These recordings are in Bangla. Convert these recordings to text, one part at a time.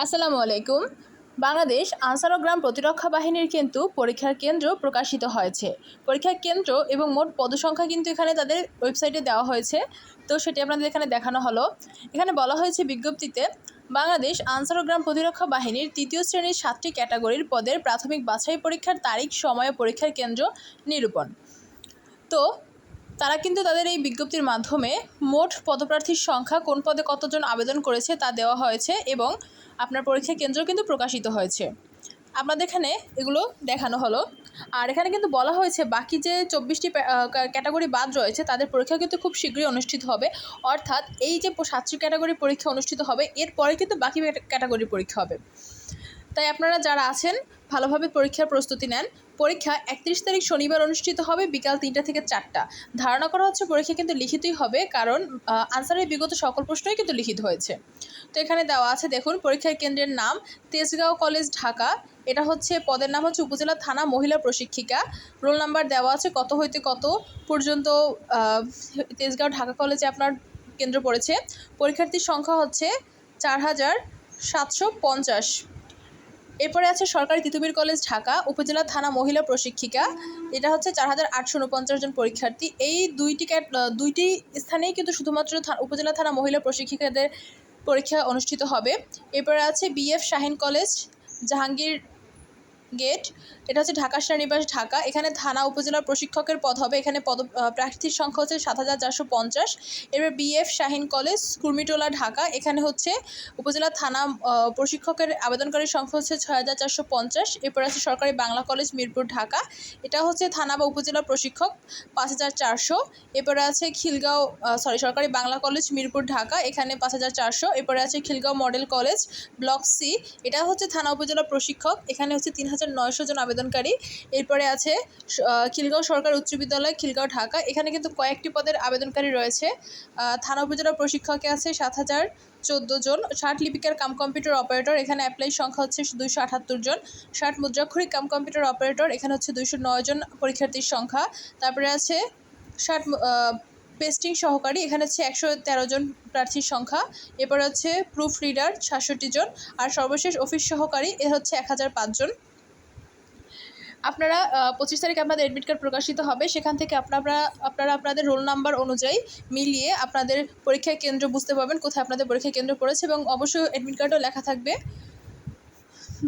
আসসালামু আলাইকুম। বাংলাদেশ আনসার ও গ্রাম প্রতিরক্ষা বাহিনীর কিন্তু পরীক্ষার কেন্দ্র প্রকাশিত হয়েছে। পরীক্ষার কেন্দ্র এবং মোট পদসংখ্যা কিন্তু এখানে তাদের ওয়েবসাইটে দেওয়া হয়েছে। তো সেটি আপনাদের এখানে দেখানো হলো। এখানে বলা হয়েছে বিজ্ঞপ্তিতে, বাংলাদেশ আনসার ও গ্রাম প্রতিরক্ষা বাহিনীর তৃতীয় শ্রেণির সাতটি ক্যাটাগরির পদের প্রাথমিক বাছাই পরীক্ষার তারিখ, সময় পরীক্ষার কেন্দ্র নিরূপণ। তো তারা কিন্তু তাদের এই বিজ্ঞপ্তির মাধ্যমে মোট পদপ্রার্থীর সংখ্যা কোন পদে কতজন আবেদন করেছে তা দেওয়া হয়েছে এবং আপনার পরীক্ষা কেন্দ্র কিন্তু প্রকাশিত হয়েছে। আপনাদের এখানে এগুলো দেখানো হলো। আর এখানে কিন্তু বলা হয়েছে, বাকি যে চব্বিশটি ক্যাটাগরি বাদ রয়েছে, তাদের পরীক্ষা কিন্তু খুব শীঘ্রই অনুষ্ঠিত হবে। অর্থাৎ এই যে সাতটি ক্যাটাগরি পরীক্ষা অনুষ্ঠিত হবে এরপরে কিন্তু বাকি ক্যাটাগরি পরীক্ষা হবে। তাই আপনারা যারা আছেন, ভালোভাবে পরীক্ষার প্রস্তুতি নেন। পরীক্ষা একত্রিশ তারিখ শনিবার অনুষ্ঠিত হবে, বিকাল তিনটা থেকে চারটা। ধারণা করা হচ্ছে পরীক্ষা কিন্তু লিখিতই হবে, কারণ আনসারের বিগত সকল প্রশ্নই কিন্তু লিখিত হয়েছে। তো এখানে দেওয়া আছে, দেখুন, পরীক্ষার কেন্দ্রের নাম তেজগাঁও কলেজ, ঢাকা। এটা হচ্ছে, পদের নাম হচ্ছে উপজেলা থানা মহিলা প্রশিক্ষিকা। রোল নাম্বার দেওয়া আছে, কত হইতে কত পর্যন্ত তেজগাঁও, ঢাকা কলেজে আপনার কেন্দ্র পড়েছে। পরীক্ষার্থীর সংখ্যা হচ্ছে চার হাজার সাতশো পঞ্চাশ। এরপরে আছে, সরকারি তিতুমির কলেজ, ঢাকা, উপজেলা থানা মহিলা প্রশিক্ষিকা। এটা হচ্ছে চার হাজার আটশো উনপঞ্চাশ জন পরীক্ষার্থী। এই দুইটি দুইটি স্থানেই কিন্তু শুধুমাত্র উপজেলা থানা মহিলা প্রশিক্ষিকাদের পরীক্ষা অনুষ্ঠিত হবে। এরপরে আছে BF Shaheen college Jahangir gate, এটা হচ্ছে ঢাকা শ্রেণীবাস ঢাকা। এখানে থানা উপজেলার প্রশিক্ষকের পদ হবে। এখানে পদ প্রার্থীর সংখ্যা হচ্ছে সাত হাজার চারশো পঞ্চাশ। এবার বিএফ শাহিন কলেজ, কুর্মিটোলা ঢাকা। এখানে হচ্ছে উপজেলা থানা প্রশিক্ষকের আবেদনকারীর সংখ্যা হচ্ছে ছয় হাজার চারশো পঞ্চাশ। এরপর আছে সরকারি বাংলা কলেজ, মিরপুর ঢাকা। এটা হচ্ছে থানা বা উপজেলা প্রশিক্ষক, পাঁচ হাজার চারশো। এরপরে আছে খিলগাঁও সরি সরকারি বাংলা কলেজ, মিরপুর ঢাকা। এখানে পাঁচ হাজার চারশো। এরপরে আছে Khilgaon model college, block C. এটা হচ্ছে থানা উপজেলা প্রশিক্ষক। এখানে হচ্ছে তিন হাজার হাজার নয়শো জন আবেদনকারী। এরপরে আছে খিলগাঁও সরকার উচ্চ বিদ্যালয়, খিলগাঁও ঢাকা। এখানে কিন্তু কয়েকটি পদের আবেদনকারী রয়েছে। থানা উপজেলা প্রশিক্ষকে আছে সাত হাজার চোদ্দ জন। ষাট লিপিকার কাম কম্পিউটার অপারেটর, এখানে অ্যাপ্লাই সংখ্যা হচ্ছে দুইশো আটাত্তর জন। ষাট মুদ্রাক্ষরিক কাম কম্পিউটার অপারেটর, এখানে হচ্ছে দুইশো নয় জন পরীক্ষার্থীর সংখ্যা। তারপরে আছে ষাট পেস্টিং সহকারী, এখানে হচ্ছে একশো তেরো জন প্রার্থীর সংখ্যা। এরপর হচ্ছে প্রুফ রিডার, সাতষট্টি জন। আর সর্বশেষ অফিস সহকারী, এ হচ্ছে এক হাজার পাঁচজন আপনারা পঁচিশ তারিখে আপনাদের অ্যাডমিট কার্ড প্রকাশিত হবে। সেখান থেকে আপনারা আপনারা আপনাদের রোল নাম্বার অনুযায়ী মিলিয়ে আপনাদের পরীক্ষা কেন্দ্র বুঝতে পারবেন কোথায় আপনাদের পরীক্ষা কেন্দ্র পড়েছে এবং অবশ্যই অ্যাডমিট কার্ডও লেখা থাকবে।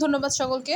ধন্যবাদ সকলকে।